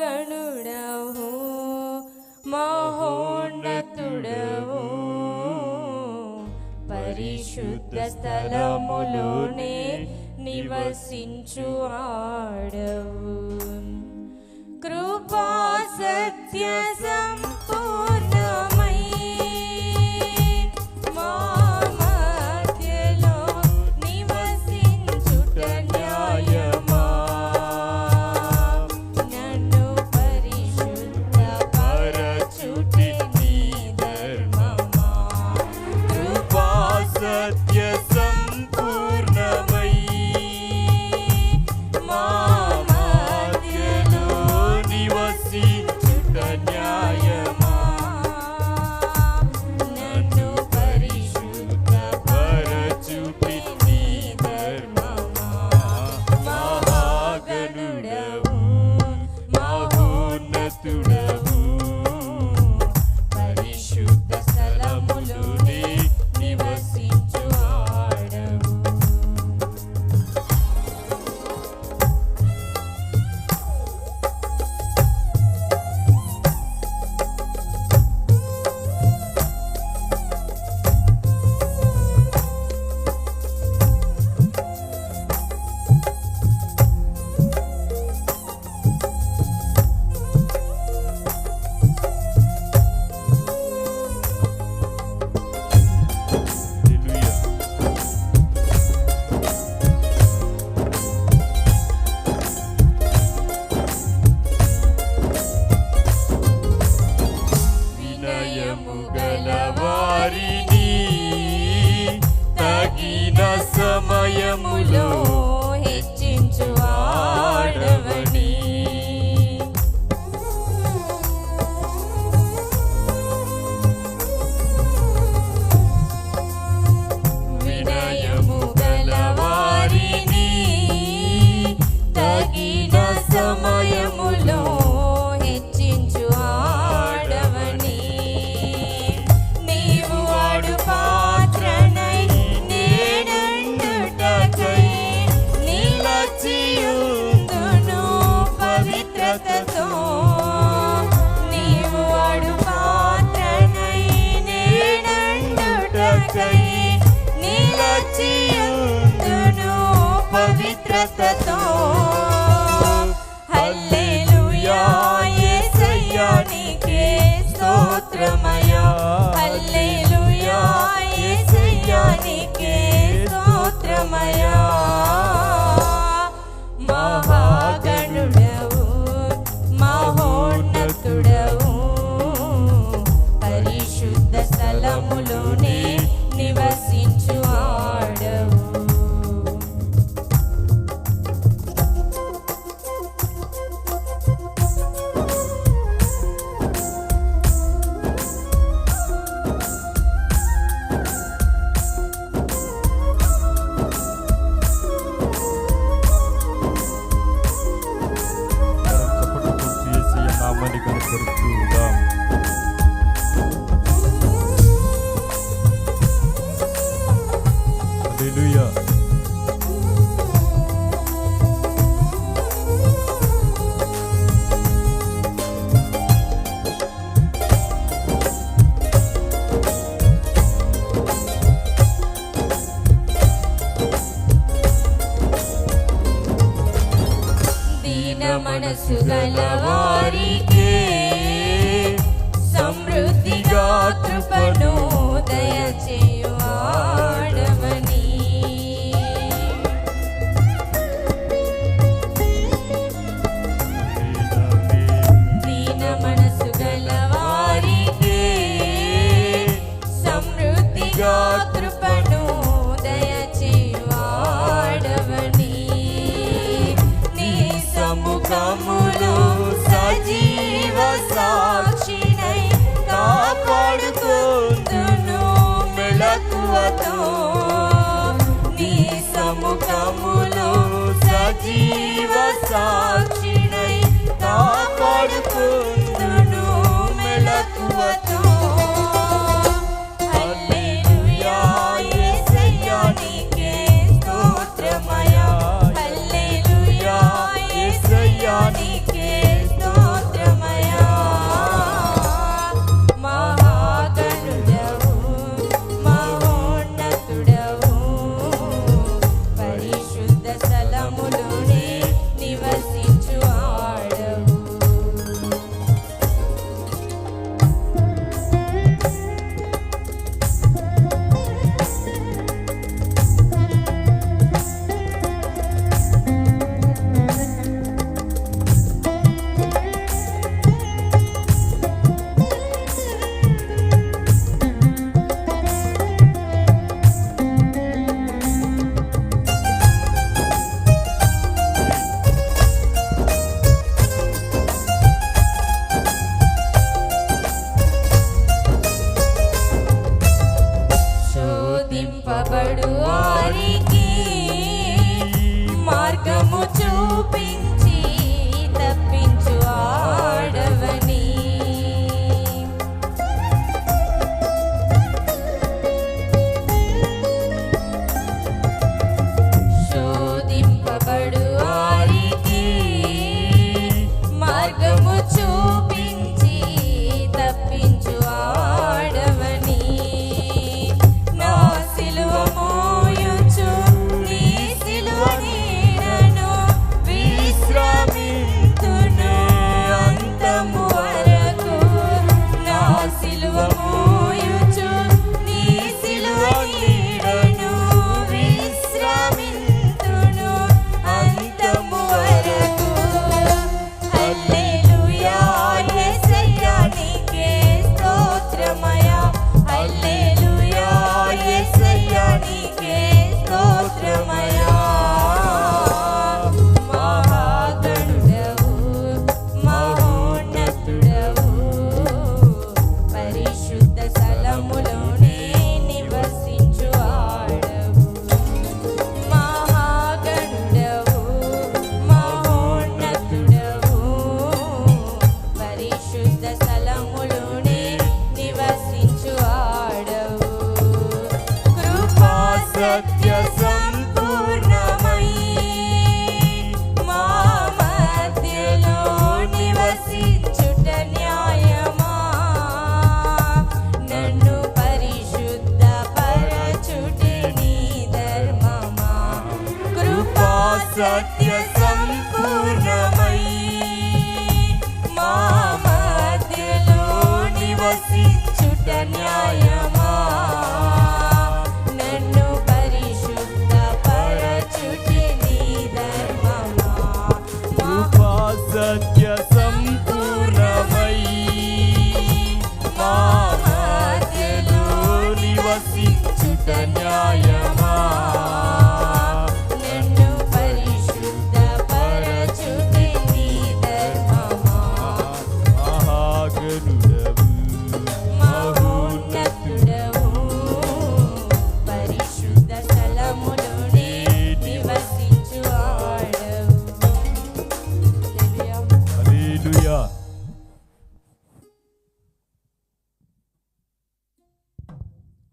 గణుడవు మహోన్నతుడవు. పరిశుద్ధ స్థలములోనే నివసించు ఆడవు కృపా సత్య మనసు గలవారికే morning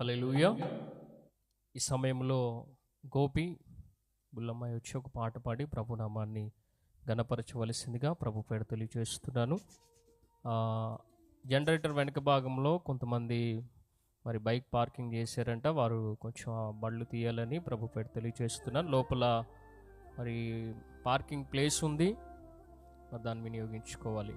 హల్లెలూయా. ఈ సమయంలో గోపి బుల్లమ్మాయి వచ్చి ఒక పాట పాడి ప్రభు నామాన్ని గణపరచవలసిందిగా ప్రభు పేరు తెలియజేస్తున్నాను. జనరేటర్ వెనుక భాగంలో కొంతమంది మరి బైక్ పార్కింగ్ చేశారంట. వారు కొంచెం బళ్ళు తీయాలని ప్రభు పేరు తెలియజేస్తున్నాను. లోపల మరి పార్కింగ్ ప్లేస్ ఉంది. దాన్ని వినియోగించుకోవాలి.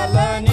Alani.